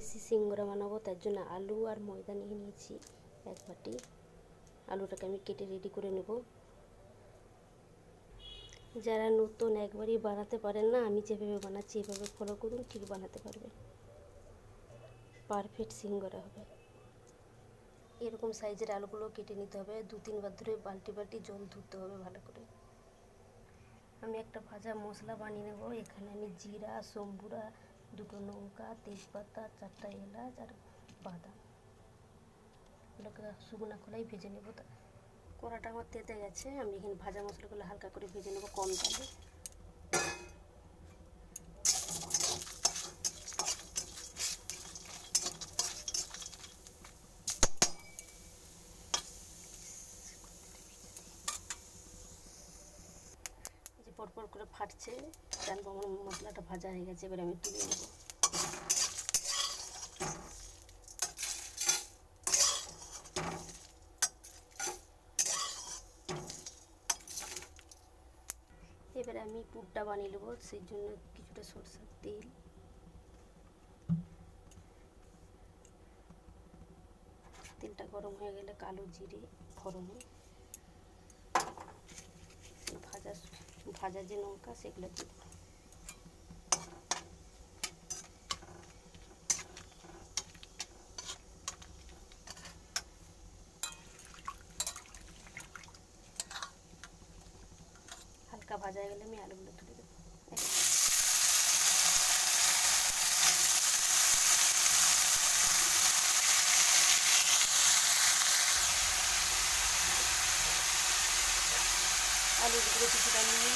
মিষ্টি সিঙ্গড়া বানাবো, তার জন্য আলু আর ময়দা নিয়ে নিয়েছি এক বাটি। আলুটাকে আমি কেটে রেডি করে নেব। যারা নতুন একবারই বানাতে পারেন না, আমি যেভাবে বানাচ্ছি এভাবে ফলো করুন, ঠিক বানাতে পারবেন পারফেক্ট সিঙ্গড়া হবে। এরকম সাইজের আলুগুলো কেটে নিতে হবে। দু তিনবার ধরে বালতি বালতি জল ধুতে হবে ভালো করে। আমি একটা ভাজা মশলা বানিয়ে নেব। এখানে আমি জিরা, সম্বুরা দুটো লঙ্কা তেজপাতা চারটা এলাচ আর বাদাম ওগুলোকে শুকনো খোলাই ভেজে নেব কড়াটা আমার তেতে গেছে আমি এখানে ভাজা মশলাগুলো হালকা করে ভেজে নেব কম তেলে পরপর করে ফাটছে। জানব আমার মশলাটা ভাজা হয়ে গেছে, এবার আমি তুলে নেব। এবার আমি পুরটা বানিয়ে নেব, সেই জন্য কিছুটা সরষের তেল। তেলটা গরম হয়ে গেলে কালো জিরে, ফোড়নে। ভাজা ভাজা যে লঙ্কা, সেগুলো দিব হালকা ভাজা হয়ে গেলে আমি আলুগুলো তুলে দেবো। আলুগুলো কিছুটা নিয়ে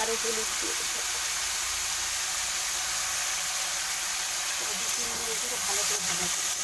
আরও হলুদ দিয়ে দেবো। ভালো করে ভাজা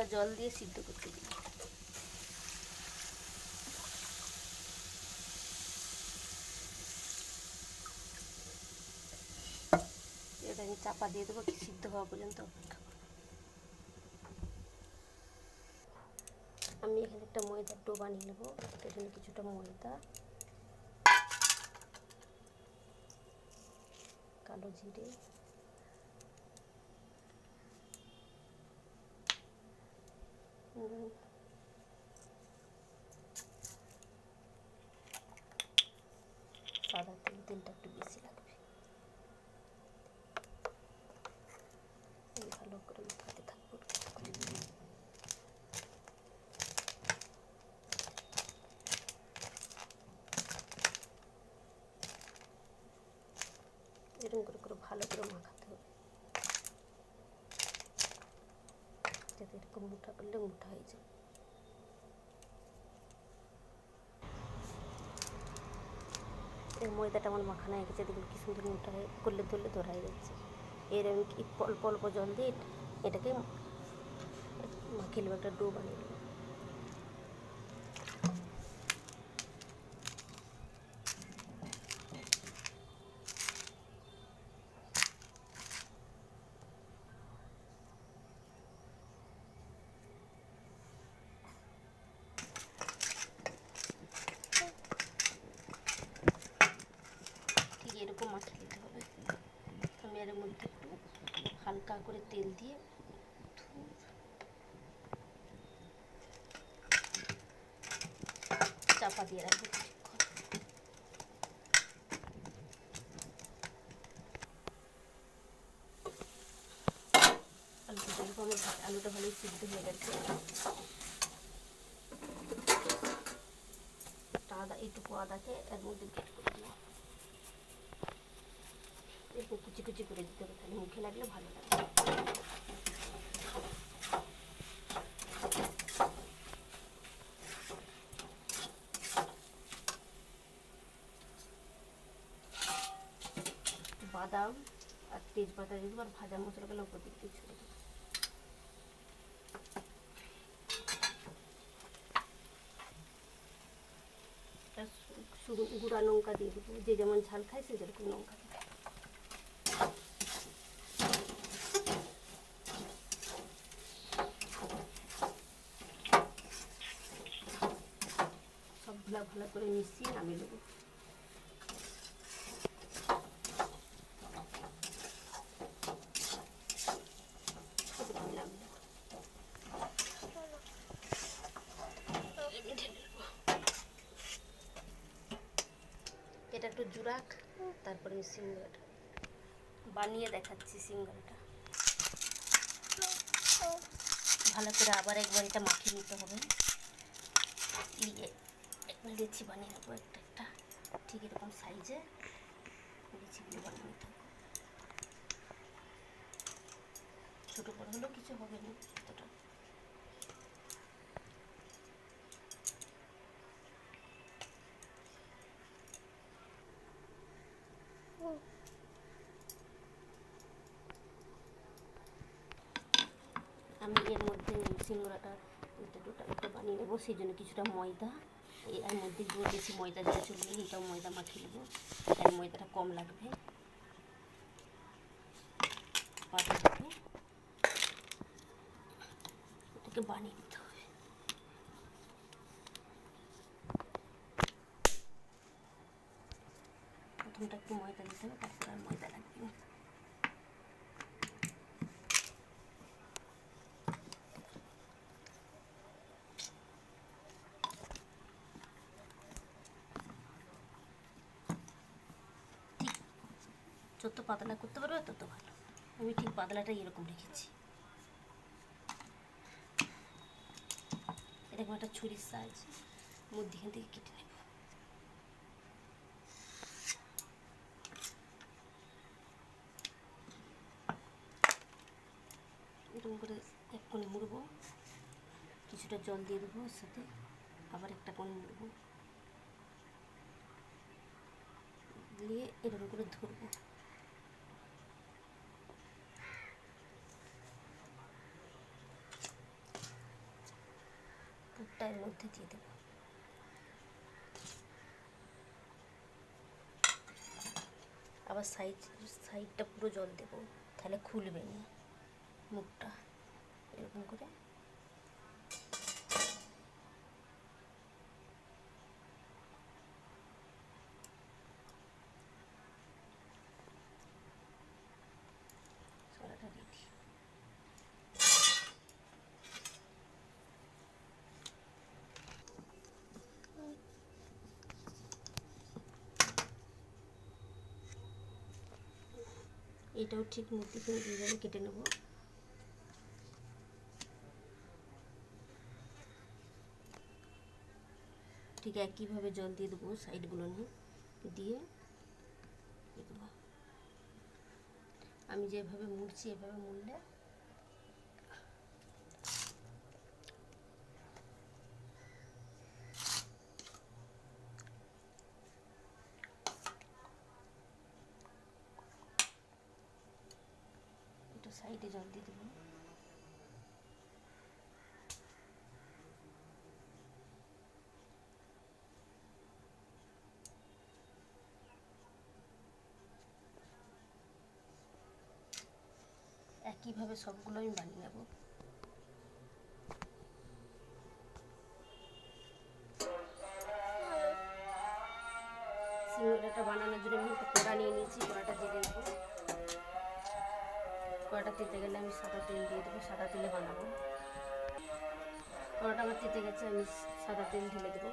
কিছুটা জল দিয়ে সিদ্ধ করতে আমি চাপা দিয়ে দেবো কি সিদ্ধ হওয়া পর্যন্ত আমি এখানে একটা ময়দার ডো বানিয়ে নেব, এটার জন্য কিছুটা ময়দা, কালো জিরে নুন সাদা তেল তেলটা একটু বেশি লাগবে এই ভালো করে মাখাতে থাকব এরকম করে করে ভালো করে মাখাতে হবে যাতে এরকম মুঠা করলে মুঠা হয়ে যায় এই ময়দাটা আমার মাখানো হয়ে গেছে, দেখুন কি সুন্দর মোটা হয়ে করলে ধরলে ধরা হয়ে যাচ্ছে। এর আমি অল্প অল্প জল দিয়ে এটাকে মাখিয়ে একটা ডো বানিয়ে নেব ঠিক এরকম মাখিয়ে দিতে হবে আমি এর মধ্যে একটু হালকা করে তেল দিয়ে চাপা দিয়ে রাখব আলুটা আমার আলুটা ভালোই সিদ্ধ হয়ে গেছে। আদা, এইটুকু আদাকে এর মধ্যে গেট করে দেবো। এরকম কুচি কুচি করে দিতে হবে, তাহলে মুখে লাগলে ভালো লাগবে বাদাম আর তেজপাতা দিয়ে আর ভাজা মশলাগুলো উপর দিকে শুধু গুঁড়া লঙ্কা দিয়ে দেবো, যে যেমন ঝাল খায় সে যেরকম লঙ্কা করে মিশিয়ে নামিয়ে দেবো। এটা একটু জুরাক, তারপরে আমি বানিয়ে দেখাচ্ছি সিঙ্গারাটা ভালো করে আবার একবার এটা মাখিয়ে নিতে হবে দিয়ে লিচি বানিয়ে নেব একটা একটা ঠিক এরকম সাইজে লিচিগুলো বানিয়ে নিতে ছোটো বড় হলেও কিছু হবে না আমি এর মধ্যে সিঙ্গড়াটা এটা দুটো বানিয়ে নেব, সেই জন্য কিছুটা ময়দা। এর মধ্যে একটু বেশি ময়দা দিয়ে চলবে এটাও ময়দা মাখিয়ে নেব। তাই ময়দাটা কম লাগবে। পাতা এটাকে বানিয়ে নিতে হবে। প্রথমটা একটু ময়দা দিতে হবে, তারপর আর ময়দা লাগবে না ঠিক যত পাতলা করতে পারবে, তত ভালো। আমি ঠিক পাতলাটা এরকম রেখেছি। এরকম একটা ছুরির সাইজ। মধ্যখান থেকে কেটে নেব। এরকম করে এক কোণে মুড়বো। কিছুটা জল দিয়ে দেবো সাথে। আবার একটা কোণে মুড়বো। দিয়ে এরকম করে ধরবো পুরটা এর মধ্যে দিয়ে দেব। আবার সাইড, সাইডটা পুরো জল দেবো, তাহলে খুলবে না মুখটা, এরকম করে ছড়াটা রেডি এটাও ঠিক মূর্তি মধ্যিখানে দুইভাবে কেটে নেব। ঠিক একইভাবে জল দিয়ে দেবো সাইডগুলো নিয়ে, দিয়ে আমি যেভাবে মুড়ছি, এভাবে মুড়লে একটু জল দিয়ে দেবো। একইভাবে সবগুলো আমি বানিয়ে নেব। সিঙ্গারাটা বানানোর জন্য আমি একটা কড়া নিয়ে নিয়েছি, কড়াটা দিয়ে নেব। কড়াটা তেতে গেলে আমি সাদা তেল দিয়ে দেবো, সাদা তেলে বানাবো। কড়াটা আমার তেতে গেছে, আমি সাদা তেল ঢেলে দেবো।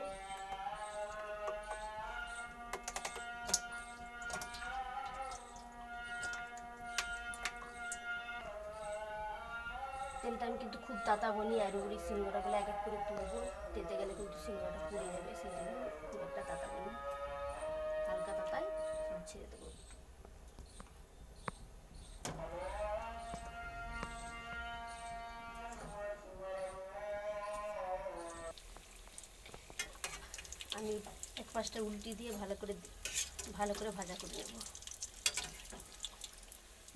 তেলটা আমি কিন্তু খুব তাতা বনি, আর উড়ি সিঙ্গারাগুলো এক এক করে তুলবো। তেতে গেলে কিন্তু সিঙ্গারাটা পুড়ে যাবে, সেই জন্য খুব একটা তাতা বনি হালকা সব ছেড়ে দেবো। পাশটা উল্টি দিয়ে ভালো করে ভালো করে ভাজা করে নেব।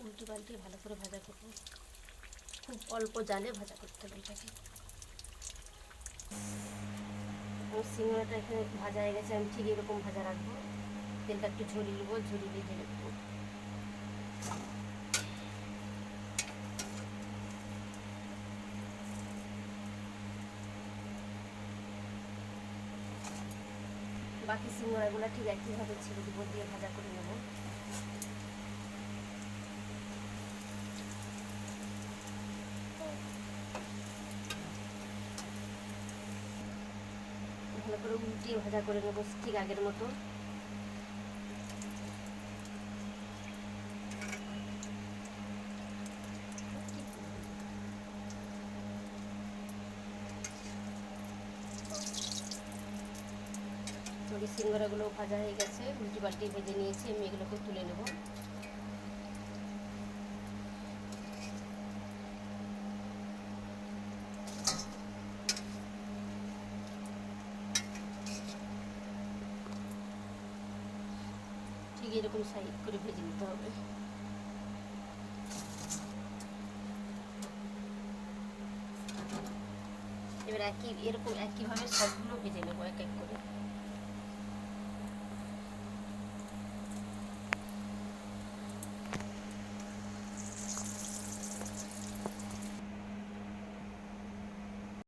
উল্টি পাল্টি ভালো করে ভাজা করব। খুব অল্প জালে ভাজা করতে হবে এটাকে। ও সিঙ্গারাটা এখানে ভাজা হয়ে গেছে, আমি ঠিক এরকম ভাজা রাখব। তেলটা একটু ঝরিয়ে নেব, ঝরিয়ে দিয়ে ঢেলে দেবো। বাকি সিঙ্গড়াগুলো ঠিক একইভাবে ছেড়ে দিব দিয়ে ভাজা করে নেব। ভালো করে উল্টিয়ে ভাজা করে নেব, ঠিক আগের মতো। তবে সিঙ্গারাগুলো ভাজা হয়ে গেছে উল্টি পাল্টি ভেজে নিয়েছি, আমি এগুলোকে তুলে নেব। ঠিক এরকম সাইড করে ভেজে নিতে হবে। এবার একই, এরকম একইভাবে সবগুলো ভেজে নেব এক এক করে।